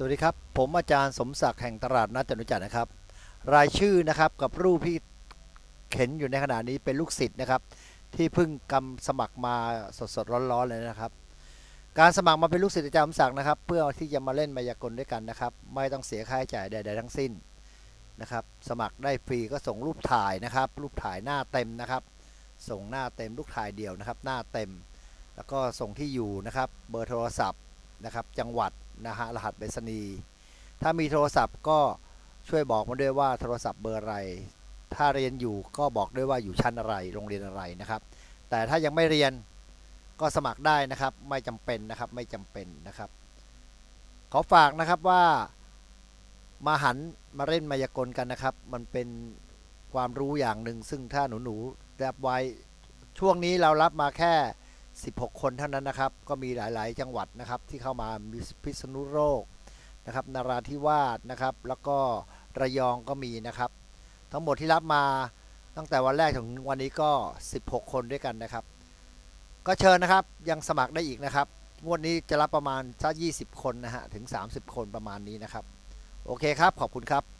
สวัสดีครับ ผมอาจารย์สมศักดิ์แห่งตลาดนัดจตุจักรนะครับ รายชื่อนะครับกับรูปที่เข็นอยู่ในขณะนี้เป็นลูกศิษย์นะครับ ที่เพิ่งกำสมัครมาสดๆร้อนๆเลยนะครับ การสมัครมาเป็นลูกศิษย์อาจารย์สมศักดิ์นะครับ เพื่อที่จะมาเล่นมายากลด้วยกันนะครับ ไม่ต้องเสียค่าใช้จ่ายใด ๆ ทั้งสิ้นนะครับ สมัครได้ฟรีก็ส่งรูปถ่ายนะครับ รูปถ่ายหน้าเต็มนะครับ ส่งหน้าเต็มรูปถ่ายเดียวนะครับ หน้าเต็ม แล้วก็ส่งที่อยู่นะครับ เบอร์โทรศัพท์ นะครับจังหวัดนะฮะรหัสไปรษณีย์ถ้ามีโทรศัพท์ก็ช่วยบอกมาด้วยว่าโทรศัพท์เบอร์อะไร ถ้าเรียนอยู่ก็บอกด้วยว่าอยู่ชั้นอะไรโรงเรียนอะไรนะครับ แต่ถ้ายังไม่เรียนก็สมัครได้นะครับ ไม่จำเป็นนะครับไม่จำเป็นนะครับขอฝากนะครับว่ามาหันมาเล่นมายากลกันนะครับ มันเป็นความรู้อย่างหนึ่งซึ่งถ้าหนูๆรับไว้ช่วงนี้เรารับมาแค่ 16 คนเท่านั้นนะครับ ก็มีหลาย ๆ จังหวัดนะครับที่เข้ามามีพิษณุโลกนะครับนราธิวาสนะครับ แล้วก็ระยองก็มีนะครับ ทั้งหมดที่รับมาตั้งแต่วันแรกถึงวันนี้ก็ 16 คนด้วยกันนะครับ ก็เชิญนะครับยังสมัครได้อีกนะครับ งวดนี้จะรับประมาณสัก20 คนนะฮะถึง 30 คนประมาณนี้นะครับ โอเคครับ ขอบคุณครับ